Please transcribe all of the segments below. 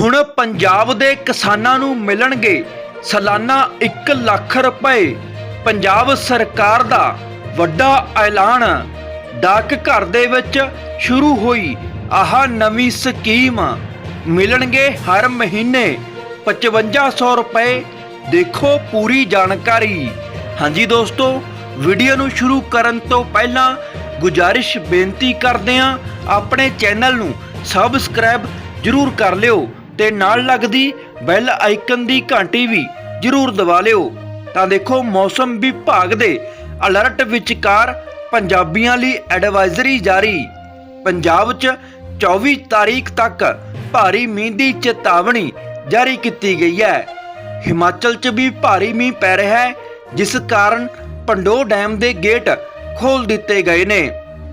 ਹੁਣ ਪੰਜਾਬ ਦੇ ਕਿਸਾਨਾਂ ਨੂੰ ਮਿਲਣਗੇ ਸਾਲਾਨਾ 1 ਲੱਖ ਰੁਪਏ। ਪੰਜਾਬ ਸਰਕਾਰ ਦਾ ਵੱਡਾ ਐਲਾਨ। ਡਾਕ ਘਰ ਦੇ ਵਿੱਚ ਸ਼ੁਰੂ ਹੋਈ ਆਹ ਨਵੀਂ ਸਕੀਮ। ਮਿਲਣਗੇ ਹਰ ਮਹੀਨੇ 5500 ਰੁਪਏ। ਦੇਖੋ ਪੂਰੀ ਜਾਣਕਾਰੀ। ਹਾਂਜੀ ਦੋਸਤੋ, ਵੀਡੀਓ ਨੂੰ ਸ਼ੁਰੂ ਕਰਨ ਤੋਂ ਪਹਿਲਾਂ ਗੁਜਾਰਿਸ਼ ਬੇਨਤੀ ਕਰਦੇ ਹਾਂ, ਆਪਣੇ ਚੈਨਲ ਨੂੰ ਸਬਸਕ੍ਰਾਈਬ ਜਰੂਰ ਕਰ ਲਿਓ। ਤੇ ਨਾਲ ਲੱਗਦੀ ਬੈਲ ਆਈਕਨ ਦੀ ਘੰਟੀ ਵੀ ਜਰੂਰ ਦਬਾ ਲਿਓ। ਤਾਂ ਦੇਖੋ ਮੌਸਮ ਵਿਭਾਗ ਦੇ ਅਲਰਟ ਵਿਚਕਾਰ ਪੰਜਾਬੀਆਂ ਲਈ ਐਡਵਾਈਜ਼ਰੀ ਜਾਰੀ। ਪੰਜਾਬ 'ਚ 24 ਤਾਰੀਖ ਤੱਕ ਭਾਰੀ ਮੀਂਹ ਦੀ ਚੇਤਾਵਨੀ ਜਾਰੀ ਕੀਤੀ ਗਈ ਹੈ। ਹਿਮਾਚਲ 'ਚ ਵੀ ਭਾਰੀ ਮੀਂਹ ਪੈ ਰਿਹਾ ਹੈ, ਜਿਸ ਕਾਰਨ ਪੰਡੋ ਡੈਮ ਦੇ ਗੇਟ ਖੋਲ ਦਿੱਤੇ ਗਏ ਨੇ।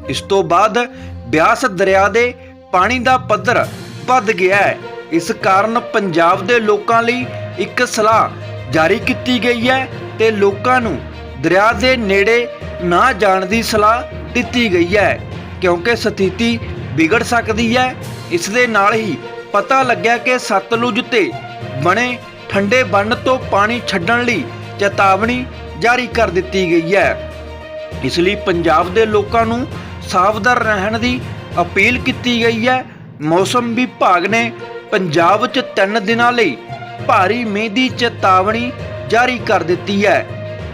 ਇਸ ਤੋਂ ਬਾਅਦ ਬਿਆਸ ਦਰਿਆ ਦੇ ਪਾਣੀ ਦਾ ਪੱਧਰ ਵੱਧ ਗਿਆ ਹੈ। ਇਸ ਕਾਰਨ ਪੰਜਾਬ ਦੇ ਲੋਕਾਂ ਲਈ ਇੱਕ ਸਲਾਹ ਜਾਰੀ ਕੀਤੀ ਗਈ ਹੈ ਤੇ ਲੋਕਾਂ ਨੂੰ ਦਰਿਆ ਦੇ ਨੇੜੇ ਨਾ ਜਾਣ ਦੀ ਸਲਾਹ ਦਿੱਤੀ ਗਈ ਹੈ, ਕਿਉਂਕਿ ਸਥਿਤੀ ਵਿਗੜ ਸਕਦੀ ਹੈ। ਇਸ ਦੇ ਨਾਲ ਹੀ ਪਤਾ ਲੱਗਿਆ ਕਿ ਸਤਲੁਜ ਤੇ ਬਣੇ ਠੰਡੇ ਬੰਨ ਤੋਂ ਪਾਣੀ ਛੱਡਣ ਲਈ ਚੇਤਾਵਨੀ ਜਾਰੀ ਕਰ ਦਿੱਤੀ ਗਈ ਹੈ। ਇਸ ਲਈ ਪੰਜਾਬ ਦੇ ਲੋਕਾਂ ਨੂੰ ਸਾਵਧਾਨ ਰਹਿਣ ਦੀ ਅਪੀਲ ਕੀਤੀ ਗਈ ਹੈ। ਮੌਸਮ ਵਿਭਾਗ ਨੇ ਪੰਜਾਬ 'ਚ 3 ਦਿਨਾਂ ਲਈ ਭਾਰੀ ਮੀਂਹ ਦੀ ਚੇਤਾਵਨੀ ਜਾਰੀ ਕਰ ਦਿੱਤੀ ਹੈ।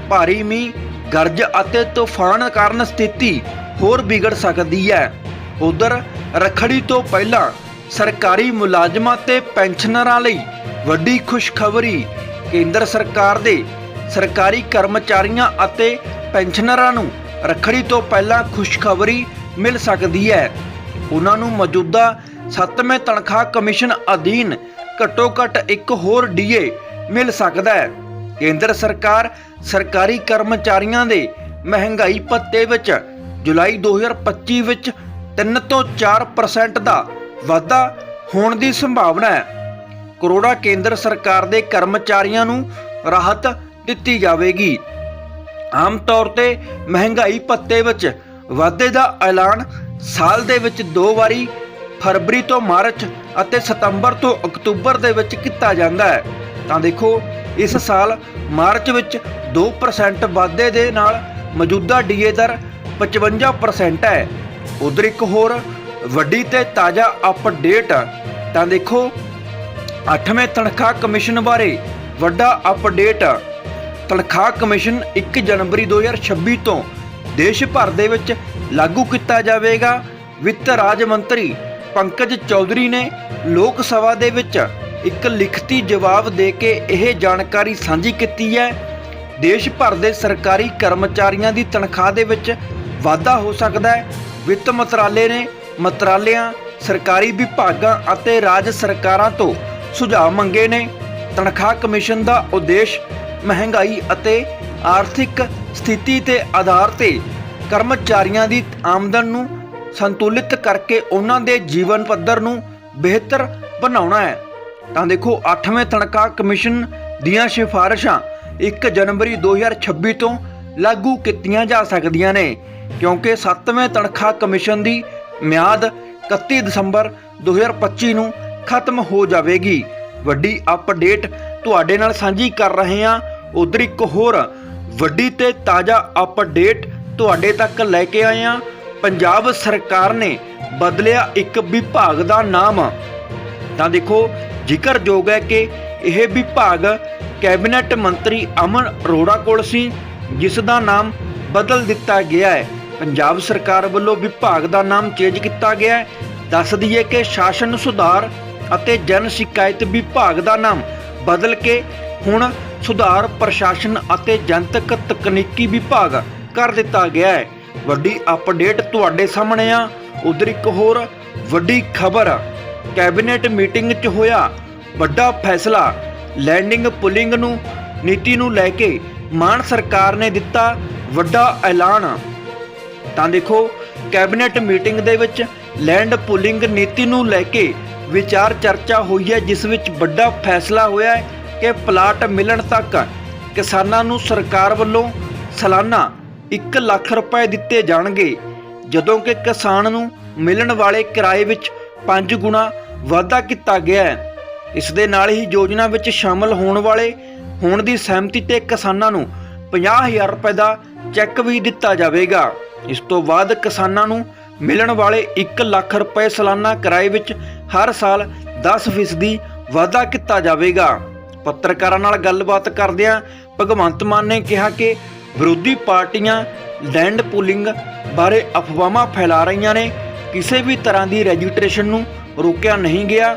ਭਾਰੀ ਮੀਂਹ, ਗਰਜ ਅਤੇ ਤੂਫਾਨ ਕਾਰਨ ਸਥਿਤੀ ਹੋਰ ਵਿਗੜ ਸਕਦੀ ਹੈ। ਉਧਰ ਰਖੜੀ ਤੋਂ ਪਹਿਲਾਂ ਸਰਕਾਰੀ ਮੁਲਾਜ਼ਮਾਂ ਤੇ ਪੈਨਸ਼ਨਰਾਂ ਲਈ ਵੱਡੀ ਖੁਸ਼ਖਬਰੀ, ਕੇਂਦਰ ਸਰਕਾਰ ਦੇ ਸਰਕਾਰੀ ਕਰਮਚਾਰੀਆਂ ਅਤੇ ਪੈਨਸ਼ਨਰਾਂ ਨੂੰ ਰਖੜੀ ਤੋਂ ਪਹਿਲਾਂ ਖੁਸ਼ਖਬਰੀ ਮਿਲ ਸਕਦੀ ਹੈ। ਉਹਨਾਂ ਨੂੰ ਮੌਜੂਦਾ 7ਵੇਂ ਤਨਖਾਹ ਕਮਿਸ਼ਨ ਅਧੀਨ ਘੱਟੋ ਘੱਟ ਇੱਕ ਹੋਰ ਡੀਏ ਮਿਲ ਸਕਦਾ ਹੈ। ਕੇਂਦਰ ਸਰਕਾਰ ਸਰਕਾਰੀ ਕਰਮਚਾਰੀਆਂ ਦੇ ਮਹਿੰਗਾਈ ਭੱਤੇ ਵਿੱਚ ਜੁਲਾਈ 2025 ਵਿੱਚ 3 ਤੋਂ 4% ਦਾ ਵਾਧਾ ਹੋਣ ਦੀ ਸੰਭਾਵਨਾ ਹੈ। ਕਰੋੜਾ ਕੇਂਦਰ ਸਰਕਾਰ ਦੇ ਕਰਮਚਾਰੀਆਂ ਨੂੰ ਰਾਹਤ ਦਿੱਤੀ ਜਾਵੇਗੀ। ਆਮ ਤੌਰ ਤੇ ਮਹਿੰਗਾਈ ਭੱਤੇ ਵਿੱਚ ਵਾਧੇ ਦਾ ਐਲਾਨ ਸਾਲ ਦੇ ਵਿੱਚ ਦੋ ਵਾਰੀ ਫਰਵਰੀ ਤੋਂ ਮਾਰਚ ਅਤੇ ਸਤੰਬਰ ਤੋਂ ਅਕਤੂਬਰ ਦੇ ਵਿੱਚ ਕੀਤਾ ਜਾਂਦਾ ਹੈ। ਤਾਂ ਦੇਖੋ, ਇਸ ਸਾਲ ਮਾਰਚ ਵਿੱਚ 2% ਵਾਧੇ ਦੇ ਨਾਲ ਮੌਜੂਦਾ ਡੀਏ ਦਰ 55% ਹੈ। ਉਧਰ ਇੱਕ ਹੋਰ ਵੱਡੀ ਤੇ ਤਾਜ਼ਾ ਅਪਡੇਟ, ਤਾਂ ਦੇਖੋ 8ਵੇਂ ਤਨਖਾਹ ਕਮਿਸ਼ਨ ਬਾਰੇ ਵੱਡਾ ਅਪਡੇਟ। ਤਨਖਾਹ ਕਮਿਸ਼ਨ 1 ਜਨਵਰੀ 2026 ਤੋਂ ਦੇਸ਼ ਭਰ ਦੇ ਵਿੱਚ ਲਾਗੂ ਕੀਤਾ ਜਾਵੇਗਾ। ਵਿੱਤ ਰਾਜ ਮੰਤਰੀ ਪੰਕਜ ਚੌਧਰੀ ਨੇ ਲੋਕ ਸਭਾ ਦੇ ਵਿੱਚ ਇੱਕ ਲਿਖਤੀ ਜਵਾਬ ਦੇ ਕੇ ਇਹ ਜਾਣਕਾਰੀ ਸਾਂਝੀ ਕੀਤੀ ਹੈ। ਦੇਸ਼ ਭਰ ਦੇ ਸਰਕਾਰੀ ਕਰਮਚਾਰੀਆਂ ਦੀ ਤਨਖਾਹ ਦੇ ਵਿੱਚ ਵਾਧਾ ਹੋ ਸਕਦਾ ਹੈ। ਵਿੱਤ ਮੰਤਰਾਲੇ ਨੇ ਮੰਤਰਾਲਿਆਂ, ਸਰਕਾਰੀ ਵਿਭਾਗਾਂ ਅਤੇ ਰਾਜ ਸਰਕਾਰਾਂ ਤੋਂ ਸੁਝਾਅ ਮੰਗੇ ਨੇ। ਤਨਖਾਹ ਕਮਿਸ਼ਨ ਦਾ ਉਦੇਸ਼ ਮਹਿੰਗਾਈ ਅਤੇ ਆਰਥਿਕ ਸਥਿਤੀ ਤੇ ਆਧਾਰ ਤੇ ਕਰਮਚਾਰੀਆਂ ਦੀ ਆਮਦਨ ਨੂੰ ਸੰਤੁਲਿਤ ਕਰਕੇ ਉਹਨਾਂ ਦੇ ਜੀਵਨ ਪੱਧਰ ਨੂੰ ਬਿਹਤਰ ਬਣਾਉਣਾ ਹੈ। ਤਾਂ ਦੇਖੋ 8ਵੇਂ ਤਨਖਾਹ ਕਮਿਸ਼ਨ ਦੀਆਂ ਸਿਫਾਰਿਸ਼ਾਂ 1 ਜਨਵਰੀ 2026 ਤੋਂ ਲਾਗੂ ਕੀਤੀਆਂ ਜਾ ਸਕਦੀਆਂ ਨੇ, ਕਿਉਂਕਿ 7ਵੇਂ ਤਨਖਾਹ ਕਮਿਸ਼ਨ ਦੀ ਮਿਆਦ 31 ਦਸੰਬਰ 2025 ਨੂੰ ਖਤਮ ਹੋ ਜਾਵੇਗੀ। ਵੱਡੀ ਅਪਡੇਟ ਤੁਹਾਡੇ ਨਾਲ ਸਾਂਝੀ ਕਰ ਰਹੇ ਹਾਂ, ਉਧਰ ਇੱਕ ਹੋਰ ਵੱਡੀ ਤੇ ਤਾਜ਼ਾ ਅਪਡੇਟ ਤੁਹਾਡੇ ਤੱਕ ਲੈ ਕੇ ਆਏ ਹਾਂ। ਪੰਜਾਬ ਸਰਕਾਰ ਨੇ ਬਦਲਿਆ ਇੱਕ ਵਿਭਾਗ ਦਾ ਨਾਮ। ਤਾਂ ਦੇਖੋ, ਜ਼ਿਕਰਯੋਗ ਹੈ ਕਿ ਇਹ ਵਿਭਾਗ ਕੈਬਨਿਟ ਮੰਤਰੀ ਅਮਨ ਅਰੋੜਾ ਕੋਲ ਸੀ, ਜਿਸ ਦਾ ਨਾਮ ਬਦਲ ਦਿੱਤਾ ਗਿਆ ਹੈ। ਪੰਜਾਬ ਸਰਕਾਰ ਵੱਲੋਂ ਵਿਭਾਗ ਦਾ ਨਾਮ ਚੇਂਜ ਕੀਤਾ ਗਿਆ ਹੈ। ਦੱਸ ਦਈਏ ਕਿ ਸ਼ਾਸਨ ਸੁਧਾਰ ਅਤੇ ਜਨ ਸ਼ਿਕਾਇਤ ਵਿਭਾਗ ਦਾ ਨਾਮ ਬਦਲ ਕੇ ਹੁਣ ਸੁਧਾਰ, ਪ੍ਰਸ਼ਾਸਨ ਅਤੇ ਜਨਤਕ ਤਕਨੀਕੀ ਵਿਭਾਗ ਕਰ ਦਿੱਤਾ ਗਿਆ ਹੈ। ਵੱਡੀ ਅਪਡੇਟ ਤੁਹਾਡੇ ਸਾਹਮਣੇ ਆ। ਉਧਰ ਇੱਕ ਹੋਰ ਵੱਡੀ ਖਬਰ। ਕੈਬਨਿਟ ਮੀਟਿੰਗ 'ਚ ਹੋਇਆ ਵੱਡਾ ਫੈਸਲਾ। ਲੈਂਡਿੰਗ ਪੁਲਿੰਗ ਨੂੰ, ਨੀਤੀ ਨੂੰ ਲੈ ਕੇ ਮਾਨ ਸਰਕਾਰ ਨੇ ਦਿੱਤਾ ਵੱਡਾ ਐਲਾਨ। ਤਾਂ ਦੇਖੋ, ਕੈਬਨਿਟ ਮੀਟਿੰਗ ਦੇ ਵਿੱਚ ਲੈਂਡ ਪੁਲਿੰਗ ਨੀਤੀ ਨੂੰ ਲੈ ਕੇ ਵਿਚਾਰ ਚਰਚਾ ਹੋਈ ਹੈ, ਜਿਸ ਵਿੱਚ ਵੱਡਾ ਫੈਸਲਾ ਹੋਇਆ ਹੈ ਕਿ ਪਲਾਟ ਮਿਲਣ ਤੱਕ ਕਿਸਾਨਾਂ ਨੂੰ ਸਰਕਾਰ ਵੱਲੋਂ ਸਾਲਾਨਾ 1 ਲੱਖ ਰੁਪਏ ਦਿੱਤੇ ਜਾਣਗੇ। ਜਦੋਂ ਕਿ ਕਿਸਾਨ ਨੂੰ ਮਿਲਣ ਵਾਲੇ ਕਿਰਾਏ ਵਿੱਚ 5 ਗੁਣਾ ਵਾਧਾ ਕੀਤਾ ਗਿਆ ਹੈ। ਇਸ ਦੇ ਨਾਲ ਹੀ ਯੋਜਨਾ ਵਿੱਚ ਸ਼ਾਮਲ ਹੋਣ ਵਾਲੇ ਹੋਣ ਦੀ ਸਹਿਮਤੀ ਤੇ ਕਿਸਾਨਾਂ ਨੂੰ 50000 ਰੁਪਏ ਦਾ ਚੈੱਕ ਵੀ ਦਿੱਤਾ ਜਾਵੇਗਾ। ਇਸ ਤੋਂ ਬਾਅਦ ਕਿਸਾਨਾਂ ਨੂੰ ਮਿਲਣ ਵਾਲੇ 1 ਲੱਖ ਰੁਪਏ ਸਾਲਾਨਾ ਕਿਰਾਏ ਵਿੱਚ ਹਰ ਸਾਲ 10% ਵਾਧਾ ਕੀਤਾ ਜਾਵੇਗਾ। ਪੱਤਰਕਾਰਾਂ ਨਾਲ ਗੱਲਬਾਤ ਕਰਦਿਆਂ ਭਗਵੰਤ ਮਾਨ ਨੇ ਕਿਹਾ ਕਿ ਵਿਰੋਧੀ ਪਾਰਟੀਆਂ ਲੈਂਡ ਪੂਲਿੰਗ ਬਾਰੇ ਅਫਵਾਹਾਂ ਫੈਲਾ ਰਹੀਆਂ ਨੇ। ਕਿਸੇ ਵੀ ਤਰ੍ਹਾਂ ਦੀ ਰਜਿਸਟ੍ਰੇਸ਼ਨ ਨੂੰ ਰੋਕਿਆ ਨਹੀਂ ਗਿਆ।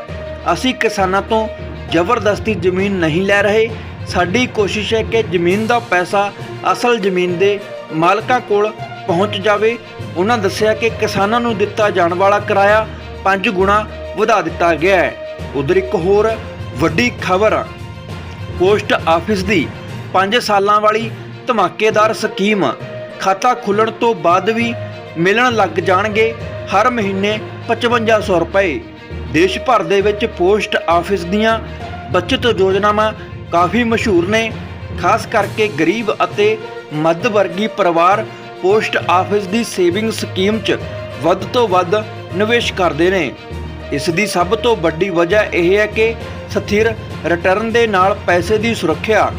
ਅਸੀਂ ਕਿਸਾਨਾਂ ਤੋਂ ਜ਼ਬਰਦਸਤੀ ਜ਼ਮੀਨ ਨਹੀਂ ਲੈ ਰਹੇ। ਸਾਡੀ ਕੋਸ਼ਿਸ਼ ਹੈ ਕਿ ਜ਼ਮੀਨ ਦਾ ਪੈਸਾ ਅਸਲ ਜ਼ਮੀਨ ਦੇ ਮਾਲਕਾਂ ਕੋਲ ਪਹੁੰਚ ਜਾਵੇ। ਉਹਨਾਂ ਦੱਸਿਆ ਕਿ ਕਿਸਾਨਾਂ ਨੂੰ ਦਿੱਤਾ ਜਾਣ ਵਾਲਾ ਕਿਰਾਇਆ 5 ਗੁਣਾ ਵਧਾ ਦਿੱਤਾ ਗਿਆ ਹੈ। ਉਧਰ ਇੱਕ ਹੋਰ ਵੱਡੀ ਖਬਰ ਪੋਸਟ ਆਫਿਸ ਦੀ 5 ਸਾਲਾਂ ਵਾਲੀ ਧਮਾਕੇਦਾਰ ਸਕੀਮ ਖਾਤਾ ਖੁੱਲਣ ਤੋਂ ਬਾਅਦ ਵੀ ਮਿਲਣ ਲੱਗ ਜਾਣਗੇ ਹਰ ਮਹੀਨੇ 5500 ਰੁਪਏ। ਦੇਸ਼ ਭਰ ਦੇ ਵਿੱਚ ਪੋਸਟ ਆਫਿਸ ਦੀਆਂ ਬਚਤ ਯੋਜਨਾਵਾਂ ਕਾਫੀ ਮਸ਼ਹੂਰ ਨੇ। ਖਾਸ ਕਰਕੇ ਗਰੀਬ ਅਤੇ ਮੱਧ ਵਰਗੀ ਪਰਿਵਾਰ ਪੋਸਟ ਆਫਿਸ ਦੀ ਸੇਵਿੰਗ ਸਕੀਮ 'ਚ ਵੱਧ ਤੋਂ ਵੱਧ ਨਿਵੇਸ਼ ਕਰਦੇ ਨੇ। ਇਸ ਦੀ ਸਭ ਤੋਂ ਵੱਡੀ ਵਜ੍ਹਾ ਇਹ ਹੈ ਕਿ ਸਥਿਰ ਰਿਟਰਨ ਦੇ ਨਾਲ ਪੈਸੇ ਦੀ ਸੁਰੱਖਿਆ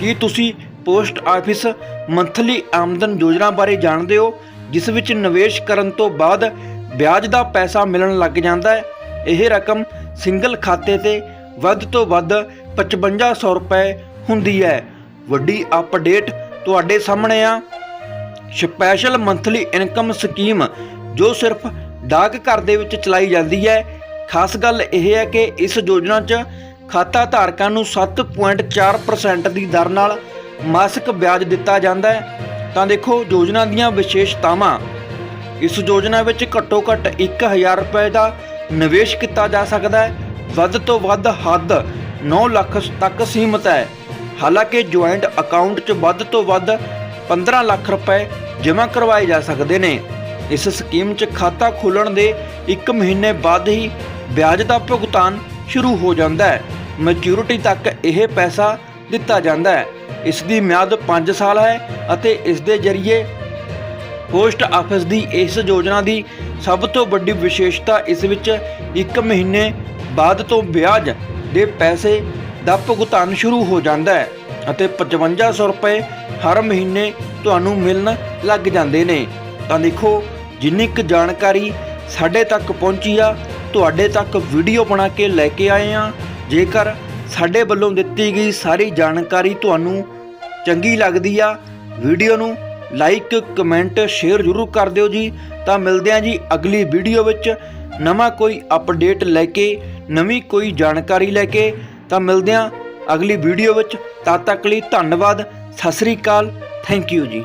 ਕੀ ਤੁਸੀਂ ਪੋਸਟ ਆਫਿਸ ਮੰਥਲੀ ਆਮਦਨ ਯੋਜਨਾ ਬਾਰੇ ਜਾਣਦੇ ਹੋ, ਜਿਸ ਵਿੱਚ ਨਿਵੇਸ਼ ਕਰਨ ਤੋਂ ਬਾਅਦ ਵਿਆਜ ਦਾ ਪੈਸਾ ਮਿਲਣ ਲੱਗ ਜਾਂਦਾ ਹੈ? ਇਹ ਰਕਮ ਸਿੰਗਲ ਖਾਤੇ ਤੇ ਵੱਧ ਤੋਂ ਵੱਧ 5500 ਰੁਪਏ ਹੁੰਦੀ ਹੈ। ਵੱਡੀ ਅਪਡੇਟ ਤੁਹਾਡੇ ਸਾਹਮਣੇ ਆ। ਸਪੈਸ਼ਲ ਮੰਥਲੀ ਇਨਕਮ ਸਕੀਮ ਜੋ ਸਿਰਫ ਡਾਕ ਘਰ ਦੇ ਵਿੱਚ ਚਲਾਈ ਜਾਂਦੀ ਹੈ। ਖਾਸ ਗੱਲ ਇਹ ਹੈ ਕਿ ਇਸ ਯੋਜਨਾ 'ਚ ਖਾਤਾ ਧਾਰਕਾਂ ਨੂੰ 7.4% ਦੀ ਦਰ ਨਾਲ ਮਾਸਿਕ ਵਿਆਜ ਦਿੱਤਾ ਜਾਂਦਾ ਹੈ। ਤਾਂ ਦੇਖੋ, ਯੋਜਨਾ ਦੀਆਂ ਵਿਸ਼ੇਸ਼ਤਾਵਾਂ। ਇਸ ਯੋਜਨਾ ਵਿੱਚ ਘੱਟੋ ਘੱਟ 1000 ਰੁਪਏ ਦਾ ਨਿਵੇਸ਼ ਕੀਤਾ ਜਾ ਸਕਦਾ ਹੈ। ਵੱਧ ਤੋਂ ਵੱਧ ਹੱਦ 9 ਲੱਖ ਤੱਕ ਸੀਮਤ ਹੈ। ਹਾਲਾਂਕਿ ਜੁਆਇੰਟ ਅਕਾਊਂਟ 'ਚ ਵੱਧ ਤੋਂ ਵੱਧ 15 ਲੱਖ ਰੁਪਏ ਜਮ੍ਹਾਂ ਕਰਵਾਏ ਜਾ ਸਕਦੇ ਨੇ। ਇਸ ਸਕੀਮ 'ਚ ਖਾਤਾ ਖੋਲ੍ਹਣ ਦੇ 1 ਮਹੀਨੇ ਬਾਅਦ ਹੀ ਵਿਆਜ ਦਾ ਭੁਗਤਾਨ ਸ਼ੁਰੂ ਹੋ ਜਾਂਦਾ ਹੈ। ਮੈਚੁਰਿਟੀ ਤੱਕ ਇਹ ਪੈਸਾ ਦਿੱਤਾ ਜਾਂਦਾ ਹੈ। ਇਸ ਦੀ ਮਿਆਦ 5 ਸਾਲ ਹੈ ਅਤੇ ਇਸ ਦੇ ਜ਼ਰੀਏ ਪੋਸਟ ਆਫਿਸ ਦੀ ਇਸ ਯੋਜਨਾ ਦੀ ਸਭ ਤੋਂ ਵੱਡੀ ਵਿਸ਼ੇਸ਼ਤਾ ਇਸ ਵਿੱਚ 1 ਮਹੀਨੇ ਬਾਅਦ ਤੋਂ ਵਿਆਜ ਦੇ ਪੈਸੇ ਦਾ ਭੁਗਤਾਨ ਸ਼ੁਰੂ ਹੋ ਜਾਂਦਾ ਹੈ ਅਤੇ 5500 ਰੁਪਏ ਹਰ ਮਹੀਨੇ ਤੁਹਾਨੂੰ ਮਿਲਣ ਲੱਗ ਜਾਂਦੇ ਨੇ। ਤਾਂ ਦੇਖੋ, ਜਿੰਨੀ ਕੁ ਜਾਣਕਾਰੀ ਸਾਡੇ ਤੱਕ ਪਹੁੰਚੀ ਆ, ਤੁਹਾਡੇ ਤੱਕ ਵੀਡੀਓ ਬਣਾ ਕੇ ਲੈ ਕੇ ਆਏ ਆ। ਜੇਕਰ ਸਾਡੇ ਵੱਲੋਂ ਦਿੱਤੀ ਗਈ ਸਾਰੀ ਜਾਣਕਾਰੀ ਤੁਹਾਨੂੰ ਚੰਗੀ ਲੱਗਦੀ ਆ, ਵੀਡੀਓ ਨੂੰ ਲਾਈਕ, ਕਮੈਂਟ, ਸ਼ੇਅਰ ਜ਼ਰੂਰ ਕਰ ਦਿਓ ਜੀ। ਤਾਂ ਮਿਲਦੇ ਹਾਂ ਜੀ ਅਗਲੀ ਵੀਡੀਓ ਵਿੱਚ। ਨਵਾਂ ਕੋਈ ਅਪਡੇਟ ਲੈ ਕੇ, ਨਵੀਂ ਕੋਈ ਜਾਣਕਾਰੀ ਲੈ ਕੇ, ਤਾਂ ਮਿਲਦੇ ਹਾਂ ਅਗਲੀ ਵੀਡੀਓ ਵਿੱਚ। ਤਦ ਤੱਕ ਲਈ ਧੰਨਵਾਦ। ਸਤਿ ਸ੍ਰੀ ਅਕਾਲ। ਥੈਂਕ ਯੂ ਜੀ।